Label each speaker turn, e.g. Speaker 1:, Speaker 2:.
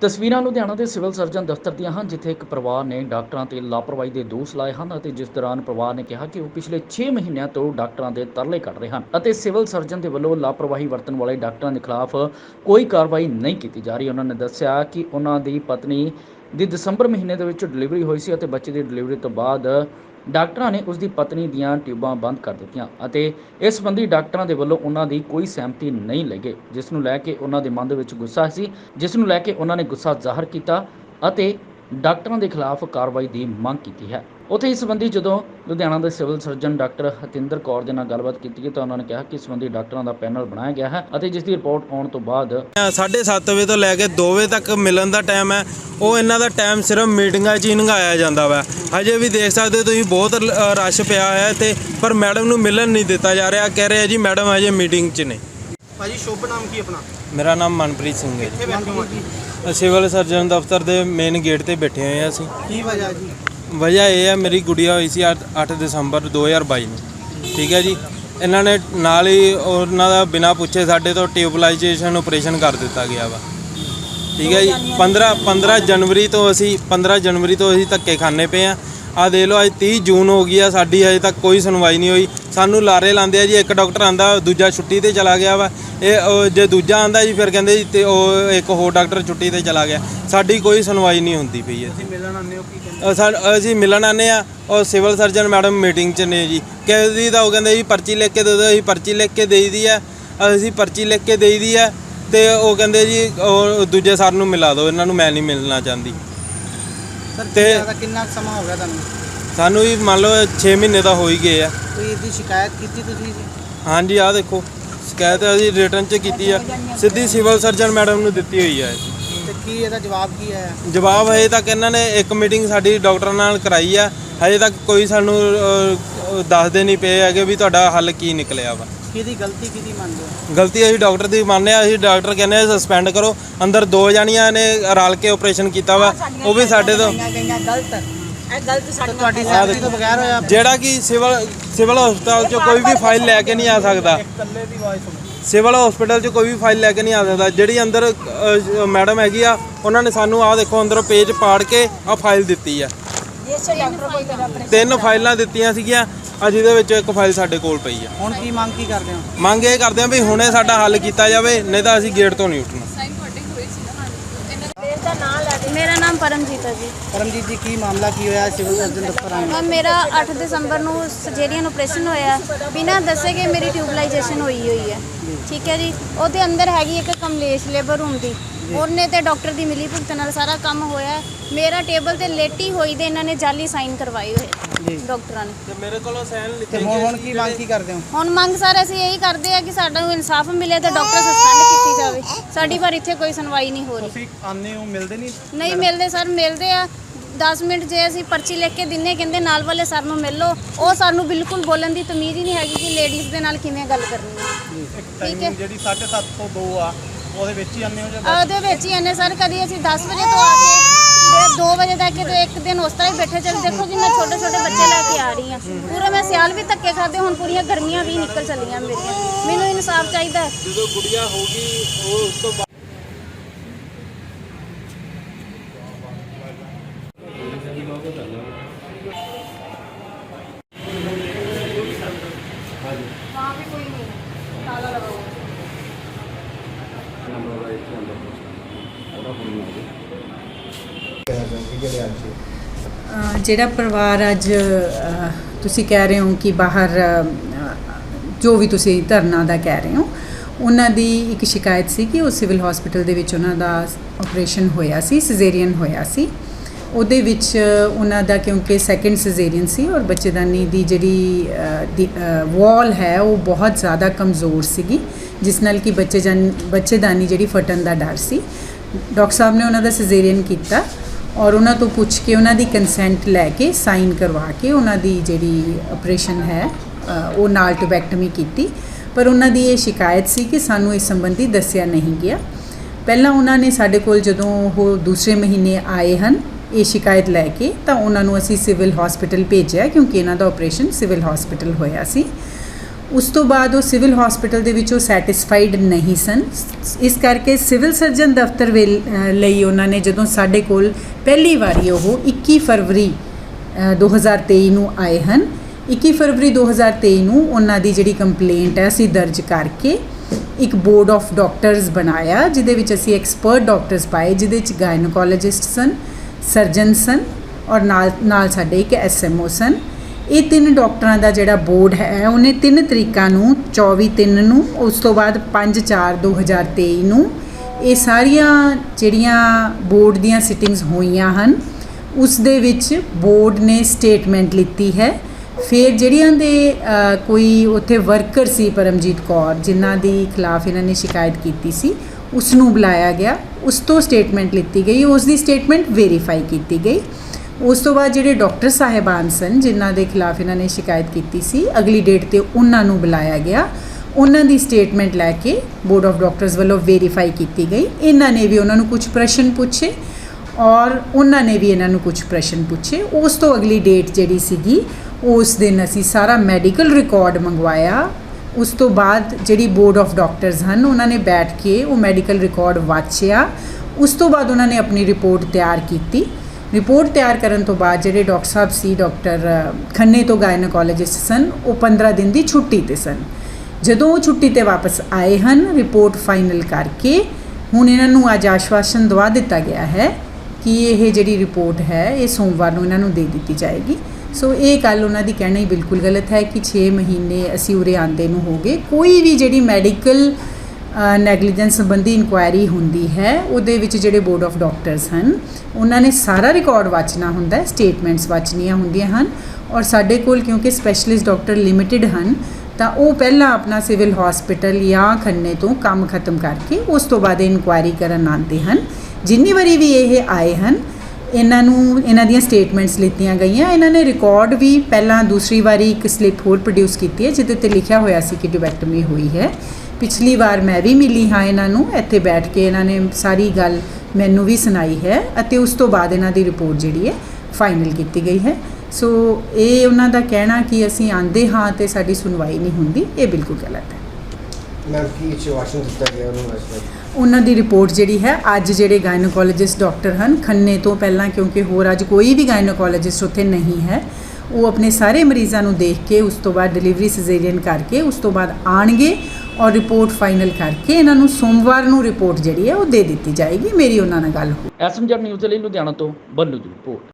Speaker 1: ਤਸਵੀਰਾਂ ਲੁਧਿਆਣਾ ਦੇ civil surgeon ਦਫ਼ਤਰ ਦੀਆਂ ਹਨ, ਜਿੱਥੇ ਇੱਕ ਪਰਿਵਾਰ ਨੇ ਡਾਕਟਰਾਂ ਤੇ ਲਾਪਰਵਾਹੀ ਦੇ ਦੋਸ਼ ਲਾਏ ਹਨ ਅਤੇ ਜਿਸ ਦੌਰਾਨ ਪਰਿਵਾਰ ਨੇ ਕਿਹਾ ਕਿ ਉਹ ਪਿਛਲੇ 6 ਮਹੀਨਿਆਂ ਤੋਂ ਡਾਕਟਰਾਂ ਦੇ ਤਰਲੇ ਕੱਢ ਰਹੇ ਹਨ ਅਤੇ ਸਿਵਲ ਸਰਜਨ ਦੇ ਵੱਲੋਂ ਲਾਪਰਵਾਹੀ ਵਰਤਣ ਵਾਲੇ ਡਾਕਟਰਾਂ ਦੇ ਖਿਲਾਫ ਕੋਈ ਕਾਰਵਾਈ ਨਹੀਂ ਕੀਤੀ ਜਾ ਰਹੀ। ਉਹਨਾਂ ਨੇ ਦੱਸਿਆ ਕਿ ਉਹਨਾਂ ਦੀ ਪਤਨੀ ਦੀ ਦਸੰਬਰ ਮਹੀਨੇ ਦੇ ਵਿੱਚ ਡਿਲੀਵਰੀ ਹੋਈ ਸੀ ਅਤੇ ਬੱਚੇ ਦੀ ਡਿਲੀਵਰੀ ਤੋਂ ਬਾਅਦ ਡਾਕਟਰਾਂ ਨੇ ਉਸ ਦੀ ਪਤਨੀ ਦੀਆਂ ਟਿਊਬਾਂ ਬੰਦ ਕਰ ਦਿੱਤੀਆਂ ਅਤੇ ਇਸ ਸੰਬੰਧੀ ਡਾਕਟਰਾਂ ਦੇ ਵੱਲੋਂ ਉਹਨਾਂ ਦੀ ਕੋਈ ਸਹਿਮਤੀ ਨਹੀਂ ਲੱਗੇ, ਜਿਸ ਨੂੰ ਲੈ ਕੇ ਉਹਨਾਂ ਦੇ ਮਨ ਦੇ ਵਿੱਚ ਗੁੱਸਾ ਸੀ, ਜਿਸ ਨੂੰ ਲੈ ਕੇ ਉਹਨਾਂ ਨੇ ਗੁੱਸਾ ਜ਼ਾਹਰ ਕੀਤਾ ਅਤੇ ਡਾਕਟਰਾਂ ਦੇ ਖਿਲਾਫ ਕਾਰਵਾਈ ਦੀ ਮੰਗ ਕੀਤੀ ਹੈ। ਉੱਥੇ ਇਸ ਸੰਬੰਧੀ ਜਦੋਂ ਲੁਧਿਆਣਾ ਦੇ civil surgeon doctor Hatinder Kaur ਦੇ ਨਾਲ ਗੱਲਬਾਤ ਕੀਤੀ ਗਈ ਤਾਂ ਉਹਨਾਂ ਨੇ ਕਿਹਾ ਕਿ ਇਸ ਸੰਬੰਧੀ ਡਾਕਟਰਾਂ ਦਾ ਪੈਨਲ ਬਣਾਇਆ ਗਿਆ ਹੈ ਅਤੇ ਜਿਸ ਦੀ ਰਿਪੋਰਟ ਆਉਣ ਤੋਂ ਬਾਅਦ
Speaker 2: 7:30 ਵਜੇ ਤੋਂ ਲੈ ਕੇ 2 ਵਜੇ ਤੱਕ ਮਿਲਣ ਦਾ ਟਾਈਮ ਹੈ। ਉਹ ਇਹਨਾਂ ਦਾ ਟਾਈਮ ਸਿਰਫ ਮੀਟਿੰਗਾਂ 'ਚ ਹੀ ਲੰਘਾਇਆ ਜਾਂਦਾ ਵਾ। ਹਜੇ ਵੀ ਦੇਖ ਸਕਦੇ ਹੋ ਤੁਸੀਂ ਬਹੁਤ ਰਸ਼ ਪਿਆ ਹੋਇਆ ਤੇ ਪਰ ਮੈਡਮ ਨੂੰ ਮਿਲਣ ਨਹੀਂ ਦਿੱਤਾ ਜਾ ਰਿਹਾ। ਕਹਿ ਰਹੇ ਆ ਜੀ ਮੈਡਮ ਹਜੇ ਮੀਟਿੰਗ 'ਚ ਨੇ।
Speaker 3: ਭਾਜੀ ਸ਼ੁਭ ਨਾਮ ਕੀ ਆਪਣਾ?
Speaker 2: ਮੇਰਾ ਨਾਮ ਮਨਪ੍ਰੀਤ ਸਿੰਘ ਹੈ
Speaker 3: ਹੋ ਜੀ
Speaker 2: ਸਿਵਲ ਸਰਜਨ ਦਫ਼ਤਰ ਦੇ ਮੇਨ ਗੇਟ ਤੇ ਬੈਠੇ ਹੋਏ ਆ ਅਸੀਂ।
Speaker 3: ਕੀ ਵਜ੍ਹਾ ਜੀ?
Speaker 2: ਵਜ੍ਹਾ ਇਹ ਹੈ, ਮੇਰੀ ਗੁੜੀਆ ਹੋਈ ਸੀ 8 ਦਸੰਬਰ 2022 ਨੂੰ। ਠੀਕ ਹੈ ਜੀ? ਇਹਨਾਂ ਨੇ ਨਾਲ ਹੀ ਉਹਨਾਂ ਦਾ ਬਿਨਾਂ ਪੁੱਛੇ ਸਾਡੇ ਤੋਂ ਟਿਊਬਲਾਈਜੇਸ਼ਨ ਆਪਰੇਸ਼ਨ ਕਰ ਦਿੱਤਾ ਗਿਆ ਵਾ। ਠੀਕ ਹੈ ਜੀ? 15 15 ਜਨਵਰੀ ਤੋਂ ਅਸੀਂ 15 ਜਨਵਰੀ ਤੋਂ ਅਸੀਂ ਧੱਕੇ ਖਾਣੇ ਪਏ ਆ ਆ ਦੇਖ ਲਓ ਅੱਜ 30 ਜੂਨ ਹੋ ਗਈ ਆ ਸਾਡੀ ਹਜੇ ਤੱਕ ਕੋਈ ਸੁਣਵਾਈ ਨਹੀਂ ਹੋਈ। ਸਾਨੂੰ ਲਾਰੇ ਲਾਉਂਦੇ ਆ ਜੀ ਇੱਕ ਡਾਕਟਰ ਆਂਦਾ ਦੂਜਾ ਛੁੱਟੀ ਤੇ ਚਲਾ ਗਿਆ ਵਾ। ਇਹ ਉਹ ਜੇ ਦੂਜਾ ਆਂਦਾ ਜੀ ਫਿਰ ਕਹਿੰਦੇ ਜੀ ਤੇ ਉਹ ਇੱਕ ਹੋਰ ਡਾਕਟਰ ਛੁੱਟੀ ਤੇ ਚਲਾ ਗਿਆ। ਸਾਡੀ ਕੋਈ ਸੁਣਵਾਈ ਨਹੀਂ ਹੁੰਦੀ ਪਈ ਹੈ
Speaker 3: ਤੁਸੀਂ ਮਿਲਣ ਆਉਂਦੇ ਹੋ ਕੀ ਕਹਿੰਦੇ?
Speaker 2: ਅਸੀਂ ਮਿਲਣ ਆਨੇ ਆ ਉਹ ਸਿਵਲ ਸਰਜਨ ਮੈਡਮ ਮੀਟਿੰਗ 'ਚ ਨੇ ਜੀ। ਕਹਿੰਦੀ ਤਾਂ ਉਹ ਕਹਿੰਦੇ ਜੀ ਪਰਚੀ ਲਿਖ ਕੇ ਦੇ ਦਿਓ ਅਸੀਂ ਪਰਚੀ ਲਿਖ ਕੇ ਦੇਈ ਦੀ ਆ। ਅਸੀਂ ਪਰਚੀ ਲਿਖ ਕੇ ਦੇਈ ਦੀ ਆ ਤੇ ਉਹ ਕਹਿੰਦੇ ਜੀ ਉਹ ਦੂਜੇ ਸਰ ਨੂੰ ਮਿਲਾ ਦਿਓ ਇਹਨਾਂ ਨੂੰ ਮੈਂ ਨਹੀਂ ਮਿਲਣਾ ਚਾਹੁੰਦੀ।
Speaker 3: ਸਰ
Speaker 2: ਤੇ-
Speaker 3: ਜ਼ਿਆਦਾ ਕਿੰਨਾ ਕੁ ਸਮਾਂ ਹੋ ਗਿਆ ਤੁਹਾਨੂੰ?
Speaker 2: ਸਾਨੂੰ ਵੀ ਮੰਨ ਲਓ 6 ਮਹੀਨੇ ਤਾਂ ਹੋ ਹੀ ਗਏ ਆ।
Speaker 3: ਕੋਈ ਇਹਦੀ ਸ਼ਿਕਾਇਤ ਕੀਤੀ ਤੁਸੀਂ ਜੀ?
Speaker 2: ਹਾਂਜੀ ਆਹ ਦੇਖੋ ਸ਼ਿਕਾਇਤ ਅਸੀਂ ਰਿਟਰਨ 'ਚ ਕੀਤੀ ਆ। ਸਿੱਧੀ ਸਿਵਲ ਸਰਜਨ ਮੈਡਮ ਨੂੰ ਦਿੱਤੀ ਹੋਈ ਆ
Speaker 3: ਤੇ ਕੀ ਇਹਦਾ ਜਵਾਬ ਕੀ ਆਇਆ?
Speaker 2: ਜਵਾਬ ਹਜੇ ਤੱਕ ਇਹਨਾਂ ਨੇ ਇੱਕ ਮੀਟਿੰਗ ਸਾਡੀ ਡਾਕਟਰਾਂ ਨਾਲ ਕਰਾਈ ਆ। ਹਜੇ ਤੱਕ ਕੋਈ ਸਾਨੂੰ ਦੱਸਦੇ ਨਹੀਂ ਪਏ ਹੈਗੇ ਵੀ ਤੁਹਾਡਾ ਹੱਲ ਕੀ ਨਿਕਲਿਆ ਵਾ।
Speaker 3: ਕਿਹਦੀ ਗਲਤੀ ਕਿਹਦੀ ਮੰਨਦੇ ਹੋ?
Speaker 2: ਗਲਤੀ ਅਸੀਂ ਡਾਕਟਰ ਦੀ ਮੰਨਦੇ ਆ ਅਸੀਂ ਡਾਕਟਰ ਕਹਿੰਦੇ ਆ ਸਸਪੈਂਡ ਕਰੋ। ਅੰਦਰ ਦੋ ਜਾਣੀਆਂ ਨੇ ਰਲ ਕੇ ਆਪਰੇਸ਼ਨ ਕੀਤਾ ਵਾ ਉਹ ਵੀ ਸਾਡੇ ਤੋਂ।
Speaker 3: ਗਈਆਂ ਗਲਤ। ਇਹ ਗਲਤ ਤੁਹਾਡੀ ਸਹਿਮਤੀ ਤੋਂ ਬਗੈਰ ਹੋਇਆ।
Speaker 2: ਜਿਹੜਾ ਕਿ ਸਿਵਲ ਸਿਵਲ ਹਸਪਤਾਲ 'ਚ ਕੋਈ ਵੀ ਫਾਈਲ ਲੈ ਕੇ ਨਹੀਂ ਆ ਸਕਦਾ।
Speaker 3: ਇਕੱਲੇ ਦੀ ਵਾਇਸ ਸੁਣੋ
Speaker 2: ਸਿਵਲ ਹਸਪੀਟਲ 'ਚ ਕੋਈ ਵੀ ਫਾਈਲ ਲੈ ਕੇ ਨਹੀਂ ਆ ਸਕਦਾ। ਜਿਹੜੀ ਅੰਦਰ ਮੈਡਮ ਹੈਗੀ ਆ ਉਹਨਾਂ ਨੇ ਸਾਨੂੰ ਆਹ ਦੇਖੋ ਅੰਦਰੋਂ ਪੇਜ ਪਾੜ ਕੇ ਆ ਫਾਈਲ ਦਿੱਤੀ ਆ। ਤਿੰਨ ਫਾਈਲਾਂ ਦਿੱਤੀਆਂ ਸੀਗੀਆਂ। ਆ ਜਿਹਦੇ ਵਿੱਚ ਇੱਕ ਫਾਈਲ ਸਾਡੇ ਕੋਲ ਪਈ ਆ।
Speaker 3: ਹੁਣ ਕੀ ਮੰਗ ਕੀ ਕਰਦੇ ਹੋ?
Speaker 2: ਮੰਗ ਇਹ ਕਰਦੇ ਆ ਵੀ ਹੁਣੇ ਸਾਡਾ ਹੱਲ ਕੀਤਾ ਜਾਵੇ ਨਹੀਂ ਤਾਂ ਅਸੀਂ ਗੇਟ ਤੋਂ ਨਹੀਂ ਉੱਠਣਾ।
Speaker 4: ਮੇਰਾ ਨਾਮ ਪਰਮਜੀਤ ਹੈ ਜੀ।
Speaker 3: ਪਰਮਜੀਤ ਜੀ ਕੀ ਮਾਮਲਾ ਕੀ ਹੋਇਆ? ਸਿਵਲ ਸਰਜਨ ਦਫ਼ਤਰ ਆਏ
Speaker 4: ਮੇਰਾ 8 ਦਸੰਬਰ ਨੂੰ ਸਰਜਰੀਅਨ ਆਪਰੇਸ਼ਨ ਹੋਇਆ। ਬਿਨਾਂ ਦੱਸੇ ਕਿ ਮੇਰੀ ਟਿਊਬਲਾਈਜੇਸ਼ਨ ਹੋਈ ਹੋਈ ਹੈ। ਠੀਕ ਹੈ ਜੀ। ਉਹਦੇ ਅੰਦਰ ਹੈਗੀ ਇੱਕ ਕਮਲੇਸ਼ ਲੇਬਰ ਰੂਮ ਦੀ। ਉਹਨੇ ਤੇ ਡਾਕਟਰ ਦੀ ਮਿਲੀ ਭੁਗਤ ਨਾਲ ਸਾਰਾ ਕੰਮ ਹੋਇਆ ਹੈ। ਮੇਰਾ ਟੇਬਲ ਤੇ ਲੇਟੀ ਹੋਈ ਦੇ ਇਹਨਾਂ ਨੇ ਜਾਲੀ ਸਾਈਨ ਕਰਵਾਏ ਹੋਏ ਡਾਕਟਰਾਂ ਨੇ।
Speaker 2: ਤੇ ਮੇਰੇ ਕੋਲੋਂ ਸਾਈਨ
Speaker 3: ਤੇ
Speaker 2: ਲਿੱਤੇ
Speaker 3: ਹੁਣ ਹੁਣ ਕੀ ਮੰਗ ਕੀ ਕਰਦੇ ਹੋ?
Speaker 4: ਹੁਣ ਮੰਗ ਸਰ ਅਸੀਂ ਇਹੀ ਕਰਦੇ ਆ ਕਿ ਸਾਡਾ ਨੂੰ ਇਨਸਾਫ ਮਿਲੇ ਤੇ ਡਾਕਟਰ ਸਸਪੈਂਡ ਕੀਤੀ ਜਾਵੇ। ਸਾਡੀ ਪਰ ਇੱਥੇ ਕੋਈ ਸੁਣਵਾਈ ਨਹੀਂ ਹੋ ਰਹੀ।
Speaker 3: ਤੁਸੀਂ ਆਨੇ ਹੋ ਮਿਲਦੇ ਨਹੀਂ?
Speaker 4: ਨਹੀਂ ਮਿਲਦੇ ਸਰ ਮਿਲਦੇ ਆ। 10 ਮਿੰਟ ਜੇ ਅਸੀਂ ਪਰਚੀ ਲਿਖ ਕੇ ਦਿੰਨੇ ਕਹਿੰਦੇ ਨਾਲ ਵਾਲੇ ਸਰ ਨੂੰ ਮਿਲ। ਲਓ ਉਹ ਸਾਨੂੰ ਬਿਲਕੁਲ ਬੋਲਣ ਦੀ ਤਮੀਜ਼ ਹੀ ਨਹੀਂ ਹੈਗੀ ਕਿ ਲੇਡੀਜ਼ ਦੇ ਨਾਲ ਕਿਵੇਂ ਗੱਲ ਕਰਨੀ ਹੈ। ਠੀਕ ਹੈ।
Speaker 3: ਜਿਹੜੀ 7:30 ਤੋਂ 2 ਆ ਉਹਦੇ ਵਿੱਚ ਹੀ ਆਨੇ ਹੋ ਜਾਂ
Speaker 4: ਉਹਦੇ ਵਿੱਚ ਹੀ ਇਹਨੇ ਸਰ ਕਦੀ ਅਸੀਂ 10 ਵਜੇ ਤੋਂ ਆ ਕੇ ਤੇ 2 ਵਜੇ ਤੱਕ ਤੇ ਇੱਕ ਦਿਨ ਉਸ ਤਰ੍ਹਾਂ ਹੀ ਬੈਠੇ ਚੱਲ ਦੇਖੋ ਜੀ ਮੈਂ ਛੋਟੇ ਛੋਟੇ ਬੱਚੇ ਲੈ ਕੇ ਆ ਰਹੀ ਹਾਂ। ਪੂਰਾ ਮੈਂ ਸਿਆਲ ਵੀ ਧੱਕੇ ਖਾਦੇ ਹੁਣ ਪੂਰੀਆਂ ਗਰਮੀਆਂ ਵੀ ਨਿਕਲ ਚੱਲੀਆਂ ਮੇਰੀਆਂ। ਮੈਨੂੰ ਇਨਸਾਫ ਚਾਹੀਦਾ ਹੈ।
Speaker 2: ਜਦੋਂ ਗੁੜੀਆ ਹੋਊਗੀ ਉਹ ਉਸ ਤੋਂ ਬਾਅਦ
Speaker 5: ਅ, ਜਿਹੜਾ ਪਰਿਵਾਰ ਅੱਜ ਤੁਸੀਂ ਕਹਿ ਰਹੇ ਹੋ ਕਿ ਬਾਹਰ ਜੋ ਵੀ ਤੁਸੀਂ ਧਰਨਾ ਦਾ ਕਹਿ ਰਹੇ ਹੋ, ਉਹਨਾਂ ਦੀ ਇੱਕ ਸ਼ਿਕਾਇਤ ਸੀ ਕਿ ਉਹ ਸਿਵਲ ਹਸਪੀਟਲ ਦੇ ਵਿੱਚ ਉਹਨਾਂ ਦਾ ਆਪਰੇਸ਼ਨ ਹੋਇਆ ਸੀ ਸਿਜ਼ੇਰੀਅਨ ਹੋਇਆ ਸੀ। ਉਹਦੇ ਵਿੱਚ ਉਹਨਾਂ ਦਾ ਕਿਉਂਕਿ ਸੈਕੰਡ ਸਿਜ਼ੇਰੀਅਨ ਸੀ ਔਰ ਬੱਚੇਦਾਨੀ ਦੀ ਜਿਹੜੀ ਵਾਲ ਹੈ, ਉਹ ਬਹੁਤ ਜ਼ਿਆਦਾ ਕਮਜ਼ੋਰ ਸੀਗੀ, ਜਿਸ ਨਾਲ ਕਿ ਬੱਚੇ ਜਨ ਬੱਚੇਦਾਨੀ ਜਿਹੜੀ ਫਟਣ ਦਾ ਡਰ ਸੀ। ਡਾਕਟਰ ਸਾਹਿਬ ਨੇ ਉਹਨਾਂ ਦਾ ਸਿਜ਼ੇਰੀਅਨ ਕੀਤਾ ਔਰ ਉਹਨਾਂ ਤੋਂ ਪੁੱਛ ਕੇ ਉਹਨਾਂ ਦੀ ਕੰਸੈਂਟ ਲੈ ਕੇ ਸਾਈਨ ਕਰਵਾ ਕੇ ਉਹਨਾਂ ਦੀ ਜਿਹੜੀ ਆਪਰੇਸ਼ਨ ਹੈ ਉਹ ਨਾਲ ਟੂਬੈਕਟਮੀ ਕੀਤੀ। ਪਰ ਉਹਨਾਂ ਦੀ ਇਹ ਸ਼ਿਕਾਇਤ ਸੀ ਕਿ ਸਾਨੂੰ ਇਸ ਸੰਬੰਧੀ ਦੱਸਿਆ ਨਹੀਂ ਗਿਆ। ਪਹਿਲਾਂ ਉਹਨਾਂ ਨੇ ਸਾਡੇ ਕੋਲ ਜਦੋਂ ਉਹ ਦੂਸਰੇ ਮਹੀਨੇ ਆਏ ਹਨ ਇਹ ਸ਼ਿਕਾਇਤ ਲੈ ਕੇ ਤਾਂ ਉਹਨਾਂ ਨੂੰ ਅਸੀਂ ਸਿਵਲ ਹਸਪੀਟਲ ਭੇਜਿਆ ਕਿਉਂਕਿ ਇਹਨਾਂ ਦਾ ਆਪਰੇਸ਼ਨ ਸਿਵਲ ਹਸਪੀਟਲ ਹੋਇਆ ਸੀ। ਉਸ ਤੋਂ ਬਾਅਦ ਉਹ ਸਿਵਲ ਹਸਪੀਟਲ ਦੇ ਵਿੱਚ ਉਹ ਸੈਟੀਸਫਾਈਡ ਨਹੀਂ ਸਨ। ਇਸ ਕਰਕੇ ਸਿਵਲ ਸਰਜਨ ਦਫ਼ਤਰ ਵੇਲ- ਲਈ ਉਹਨਾਂ ਨੇ ਜਦੋਂ ਸਾਡੇ ਕੋਲ ਪਹਿਲੀ ਵਾਰੀ ਉਹ 21 ਫਰਵਰੀ ਅ, 2023 ਨੂੰ ਆਏ ਹਨ 21 ਫਰਵਰੀ 2023 ਨੂੰ ਉਹਨਾਂ ਦੀ ਜਿਹੜੀ ਕੰਪਲੇਂਟ ਹੈ ਅਸੀਂ ਦਰਜ ਕਰਕੇ ਇੱਕ ਬੋਰਡ ਆਫ ਡਾਕਟਰਸ ਬਣਾਇਆ ਜਿਹਦੇ ਵਿੱਚ ਅਸੀਂ ਐਕਸਪਰਟ ਡਾਕਟਰਸ ਪਾਏ ਜਿਹਦੇ ਵਿੱਚ ਗਾਇਨੋਕੋਲੋਜਿਸਟ ਸਨ ਸਰਜਨ ਸਨ ਔਰ ਨਾਲ ਨਾਲ ਸਾਡੇ ਇੱਕ ਐਸਐਮਓ ਸਨ। ਇਹ ਤਿੰਨ ਡਾਕਟਰਾਂ ਦਾ ਜਿਹੜਾ ਬੋਰਡ ਹੈ, ਉਹਨੇ ਤਿੰਨ ਤਰੀਕਾਂ ਨੂੰ 24 ਤਿੰਨ ਨੂੰ, ਉਸ ਤੋਂ ਬਾਅਦ 5 4 2023 ਨੂੰ, ਇਹ ਸਾਰੀਆਂ ਜਿਹੜੀਆਂ ਬੋਰਡ ਦੀਆਂ ਸਿਟਿੰਗਸ ਹੋਈਆਂ ਹਨ, ਉਸ ਦੇ ਵਿੱਚ ਬੋਰਡ ਨੇ ਸਟੇਟਮੈਂਟ ਲਿੱਤੀ ਹੈ। ਫਿਰ ਜਿਹੜੀਆਂ ਦੇ ਕੋਈ ਉੱਥੇ ਵਰਕਰ ਸੀ ਪਰਮਜੀਤ ਕੌਰ, ਜਿਨ੍ਹਾਂ ਦੀ ਖਿਲਾਫ ਇਹਨਾਂ ਨੇ ਸ਼ਿਕਾਇਤ ਕੀਤੀ ਸੀ ਉਸ ਨੂੰ ਬੁਲਾਇਆ ਗਿਆ, ਉਸ ਤੋਂ ਸਟੇਟਮੈਂਟ ਲਿੱਤੀ ਗਈ ਉਸ ਦੀ ਸਟੇਟਮੈਂਟ ਵੈਰੀਫਾਈ ਕੀਤੀ ਗਈ। ਉਸ ਤੋਂ ਬਾਅਦ ਜਿਹੜੇ ਡਾਕਟਰ ਸਾਹਿਬਾਨ ਸਨ, ਜਿਨ੍ਹਾਂ ਦੇ ਖਿਲਾਫ ਇਹਨਾਂ ਨੇ ਸ਼ਿਕਾਇਤ ਕੀਤੀ ਸੀ, ਅਗਲੀ ਡੇਟ ਤੇ ਉਹਨਾਂ ਨੂੰ ਬੁਲਾਇਆ ਗਿਆ। ਉਹਨਾਂ ਦੀ ਸਟੇਟਮੈਂਟ ਲੈ ਕੇ ਬੋਰਡ ਆਫ ਡਾਕਟਰਸ ਵੱਲੋਂ ਵੈਰੀਫਾਈ ਕੀਤੀ ਗਈ। ਇਹਨਾਂ ਨੇ ਵੀ ਉਹਨਾਂ ਨੂੰ ਕੁਝ ਪ੍ਰਸ਼ਨ ਪੁੱਛੇ ਔਰ ਉਹਨਾਂ ਨੇ ਵੀ ਇਹਨਾਂ ਨੂੰ ਕੁਝ ਪ੍ਰਸ਼ਨ ਪੁੱਛੇ। ਉਸ ਤੋਂ ਅਗਲੀ ਡੇਟ ਜਿਹੜੀ ਸੀਗੀ, ਉਸ ਦਿਨ ਅਸੀਂ ਸਾਰਾ ਮੈਡੀਕਲ ਰਿਕਾਰਡ ਮੰਗਵਾਇਆ। ਉਸ ਤੋਂ ਬਾਅਦ ਜਿਹੜੀ ਬੋਰਡ ਆਫ ਡਾਕਟਰਸ ਹਨ, ਉਹਨਾਂ ਨੇ ਬੈਠ ਕੇ ਉਹ ਮੈਡੀਕਲ ਰਿਕਾਰਡ ਵਾਚਿਆ। ਉਸ ਤੋਂ ਬਾਅਦ ਉਹਨਾਂ ਨੇ ਆਪਣੀ ਰਿਪੋਰਟ ਤਿਆਰ ਕੀਤੀ। ਰਿਪੋਰਟ ਤਿਆਰ ਕਰਨ ਤੋਂ ਬਾਅਦ ਜਿਹੜੇ ਡਾਕਟਰ ਸਾਹਿਬ ਸੀ, ਡਾਕਟਰ ਖੰਨੇ ਤੋਂ ਗਾਇਨੋਕੋਲੋਜਿਸਟ ਸਨ, ਉਹ 15 ਦਿਨ ਦੀ ਛੁੱਟੀ ਤੇ ਸਨ। ਜਦੋਂ ਉਹ ਛੁੱਟੀ ਤੇ ਵਾਪਸ ਆਏ ਹਨ, ਰਿਪੋਰਟ ਫਾਈਨਲ ਕਰਕੇ ਹੁਣ ਇਹਨਾਂ ਨੂੰ ਅੱਜ ਆਸ਼ਵਾਸਨ ਦਵਾ ਦਿੱਤਾ ਗਿਆ ਹੈ ਕਿ ਇਹ ਜਿਹੜੀ ਰਿਪੋਰਟ ਹੈ, ਇਹ ਸੋਮਵਾਰ ਨੂੰ ਇਹਨਾਂ ਨੂੰ ਦੇ ਦਿੱਤੀ ਜਾਏਗੀ। ਸੋ ਇਹ ਗੱਲ ਉਹਨਾਂ ਦੀ ਕਹਿਣਾ ਹੀ ਬਿਲਕੁਲ ਗਲਤ ਹੈ ਕਿ 6 ਮਹੀਨੇ ਅਸੀਂ ਉਰੇ ਆਂਦੇ ਨੂੰ ਹੋ ਗਏ। ਕੋਈ ਵੀ ਜਿਹੜੀ ਮੈਡੀਕਲ ਨੈਗਲੀਜੈਂਸ ਸੰਬੰਧੀ ਇਨਕੁਆਇਰੀ ਹੁੰਦੀ ਹੈ, ਉਹਦੇ ਵਿੱਚ ਜਿਹੜੇ ਬੋਰਡ ਆਫ ਡਾਕਟਰਸ ਹਨ, ਉਹਨਾਂ ਨੇ ਸਾਰਾ ਰਿਕਾਰਡ ਵਾਚਣਾ ਹੁੰਦਾ ਹੈ ਸਟੇਟਮੈਂਟਸ ਵਾਚਣੀਆਂ ਹੁੰਦੀਆਂ ਹਨ ਔਰ ਸਾਡੇ ਕੋਲ ਕਿਉਂਕਿ ਸਪੈਸ਼ਲਿਸਟ ਡਾਕਟਰ ਲਿਮਿਟਿਡ ਹਨ, ਤਾਂ ਉਹ ਪਹਿਲਾਂ ਆਪਣਾ ਸਿਵਲ ਹਸਪੀਟਲ ਜਾਂ ਖੰਨੇ ਤੋਂ ਕੰਮ ਖਤਮ ਕਰਕੇ ਉਸ ਤੋਂ ਬਾਅਦ ਇਨਕੁਆਇਰੀ ਕਰਨ ਆਉਂਦੇ ਹਨ। ਜਿੰਨੀ ਵਾਰੀ ਵੀ ਇਹ ਆਏ ਹਨ ਇਹਨਾਂ ਨੂੰ, ਇਹਨਾਂ ਦੀਆਂ ਸਟੇਟਮੈਂਟਸ ਲਿੱਤੀਆਂ ਗਈਆਂ। ਇਹਨਾਂ ਨੇ ਰਿਕਾਰਡ ਵੀ ਪਹਿਲਾਂ ਦੂਸਰੀ ਵਾਰੀ ਇੱਕ ਸਲਿੱਪ ਹੋਰ ਪ੍ਰੋਡਿਊਸ ਕੀਤੀ ਹੈ, ਜਿਹਦੇ ਉੱਤੇ ਲਿਖਿਆ ਹੋਇਆ ਸੀ ਕਿ ਡਿਵੈਕਟਮੀ ਹੋਈ ਹੈ। ਪਿਛਲੀ ਵਾਰ ਮੈਂ ਵੀ ਮਿਲੀ ਹਾਂ ਇਹਨਾਂ ਨੂੰ, ਇੱਥੇ ਬੈਠ ਕੇ ਇਹਨਾਂ ਨੇ ਸਾਰੀ ਗੱਲ ਮੈਨੂੰ ਵੀ ਸੁਣਾਈ ਹੈ ਅਤੇ ਉਸ ਤੋਂ ਬਾਅਦ ਇਹਨਾਂ ਦੀ ਰਿਪੋਰਟ ਜਿਹੜੀ ਹੈ ਫਾਈਨਲ ਕੀਤੀ ਗਈ ਹੈ। ਸੋ ਇਹ ਉਹਨਾਂ ਦਾ ਕਹਿਣਾ ਕਿ ਅਸੀਂ ਆਂਦੇ ਹਾਂ ਤੇ ਸਾਡੀ ਸੁਣਵਾਈ ਨਹੀਂ ਹੁੰਦੀ, ਇਹ ਬਿਲਕੁਲ ਗਲਤ ਹੈ।
Speaker 6: ਮੈਂ ਕੀ ਆਸ਼ਵਾਸਨ ਦਿੱਤਾ ਗਿਆ ਉਹਨੂੰ ਇਸ
Speaker 5: ਉਹਨਾਂ ਦੀ ਰਿਪੋਰਟ ਜਿਹੜੀ ਹੈ, ਅੱਜ ਜਿਹੜੇ ਗਾਇਨੋਕੋਲੋਜਿਸਟ ਡਾਕਟਰ ਹਨ, ਖੰਨੇ ਤੋਂ ਪਹਿਲਾਂ ਕਿਉਂਕਿ ਹੋਰ ਅੱਜ ਕੋਈ ਵੀ ਗਾਇਨੋਕੋਲੋਜਿਸਟ ਉੱਥੇ ਨਹੀਂ ਹੈ, ਉਹ ਆਪਣੇ ਸਾਰੇ ਮਰੀਜ਼ਾਂ ਨੂੰ ਦੇਖ ਕੇ, ਉਸ ਤੋਂ ਬਾਅਦ ਡਿਲੀਵਰੀ ਸਿਜ਼ੇਰੀਅਨ ਕਰਕੇ, ਉਸ ਤੋਂ ਬਾਅਦ ਆਣਗੇ ਔਰ ਰਿਪੋਰਟ ਫਾਈਨਲ ਕਰਕੇ ਇਹਨਾਂ ਨੂੰ ਸੋਮਵਾਰ ਨੂੰ ਰਿਪੋਰਟ ਜਿਹੜੀ ਹੈ, ਉਹ ਦੇ ਦਿੱਤੀ ਜਾਏਗੀ। ਮੇਰੀ ਉਹਨਾਂ ਨਾਲ ਗੱਲ ਹੋ
Speaker 1: ਐਸਐਮਜੈਡ ਨਿਊਜ਼ ਦੇ ਲਈ ਲੁਧਿਆਣਾ ਤੋਂ ਬੱਲੂ ਦੀ ਰਿਪੋਰਟ।